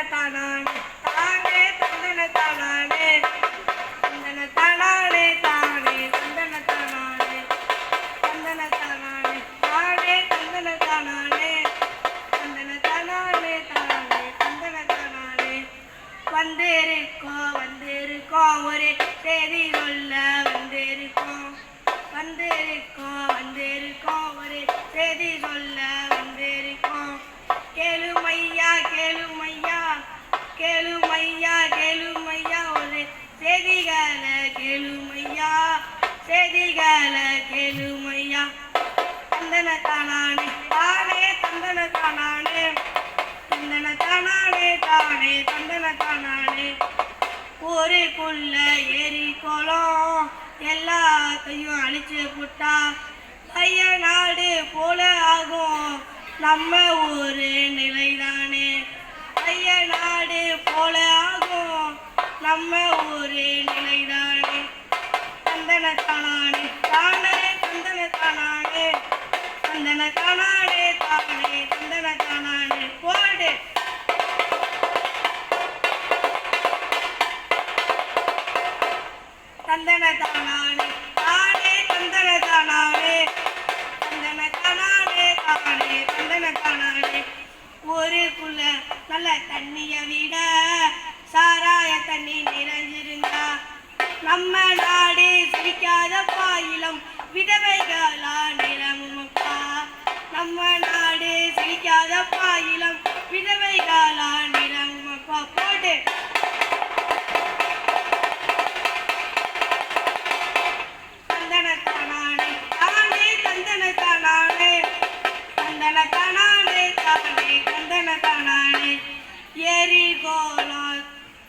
தந்தன தானானே தானே தந்தன தானானே தந்தன தானானே தானே தந்தன தானானே தந்தன தானானே தானே தந்தன தானானே தந்தன தானானே தானே தந்தன தானானே வந்திருக்கோம் வந்திருக்கோம் ஒரு தேதி சொல்ல வந்திருக்கோம் வந்திருக்கோம் வந்திருக்கோம் ஒரு தேதி செதிகள கெழுமையா செதிகள கெழுமையா தந்தன தானானே தானே தந்தன தானானே தந்தன தானானே தானே தந்தன தானானே ஊருக்குள்ள ஏரி குளம் எல்லாத்தையும் அழிச்சு புட்டா. பைய நாடு போல ஆகும் நம்ம ஊரு நிலைதானே. பைய நாடு போல ஆகும் நம்ம தந்தன தானே தந்தன தானானே தந்தன தானானே தானே தந்தன தானானே போடு. தந்தன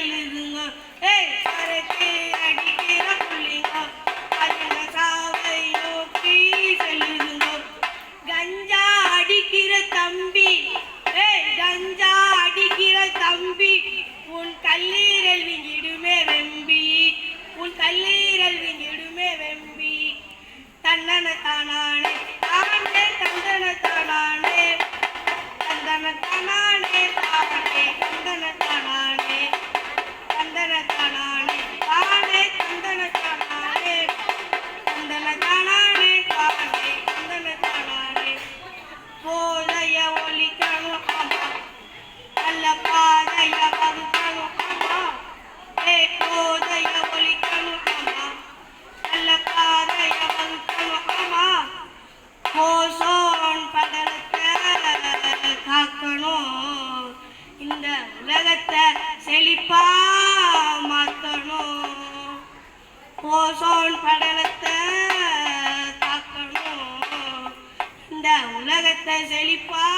செல்லுதுங்க ஏய் சரக்கு அடிக்கிற புள்ளிங்க அதிக சாவை நோக்கி செல்லுதுங்க. கஞ்சா அடிக்கிற தம்பி ஏய் கஞ்சா அடிக்கிற தம்பி உன் கல்லீரல் விங்கிடுமே வெம்பி உன் கல்லீரல் விங்கிடுமே வெம்பி. தன்னன தானானே தானே தந்தன தானானே தந்தன தானா செழிப்பா மாத்தணும் ஓசோன் படலத்தை காக்கணும் இந்த உலகத்தை செழிப்பா